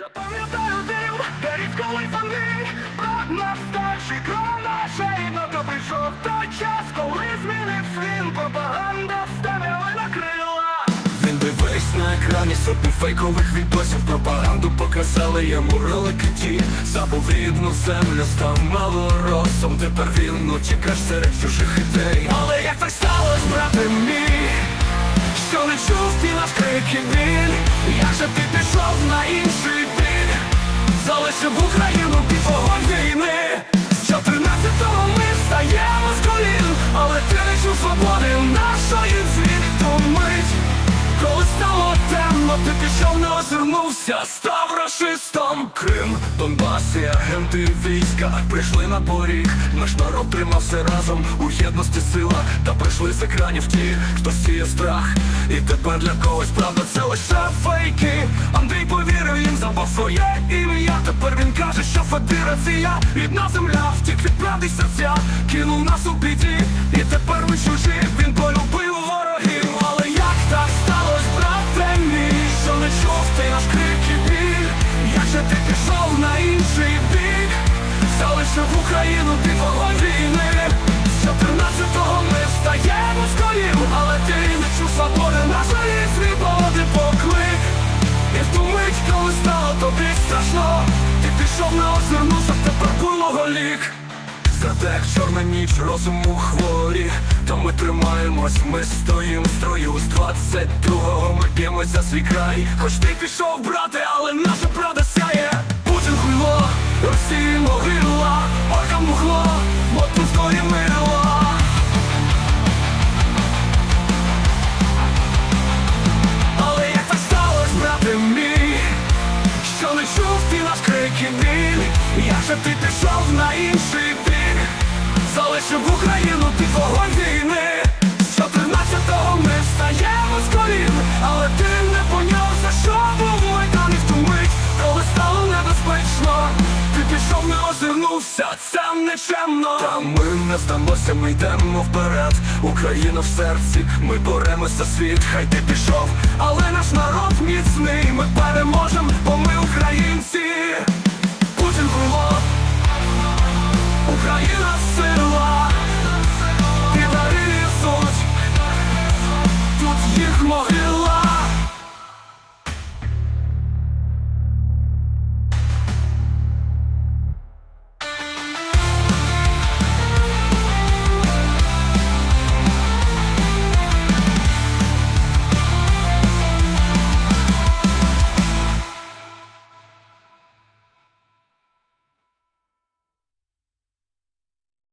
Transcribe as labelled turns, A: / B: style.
A: Я пам'ятаю дим, де різколи фани Наш старший кров нашої то прийшов той час, коли змінив свін Пропаганда ставила на крила.
B: Він дивись на екрані сотні фейкових відосів. Пропаганду показали йому ролики ті. Забув рідну землю, став малоросом. Тепер він утікаш серед чужих ідей. Але як так сталося, брате мій Що не чув ти наш крик Залишив Україну під вогонь війни. З 14-го ми встаємо з колін Але ти не чув свободи нашої звідту мить. Коли стало темно, ти пішов, не озирнувся, став рашистом Крим, Донбас і агенти війська прийшли на поріг. Наш народ тримався разом, у єдності сила. Та прийшли з екранів ті, хто сіє страх. І тепер для когось правда це лише фейки що федерація Рідна земля, втік від правди серця Кинув нас у біді, і тепер ми чужі Він полюбив пішов не тепер було лік. Стратег, чорна ніч, розуму хворі. Та ми тримаємось, ми стоїм в строю. З 22-го ми б'ємось за свій край. Хоч ти пішов, брате, Як же ти пішов на інший бік. Залишив Україну під вогонь війни. З 14-го ми встаємо з колін. Але ти не поняв, за що був майдан і в ту мить Коли стало небезпечно. Ти пішов, не озирнувся, це нечемно. Та ми не здамося, ми йдемо вперед. Україна в серці, ми боремося за світ, хай ти пішов Але наш народ міцний, ми переможем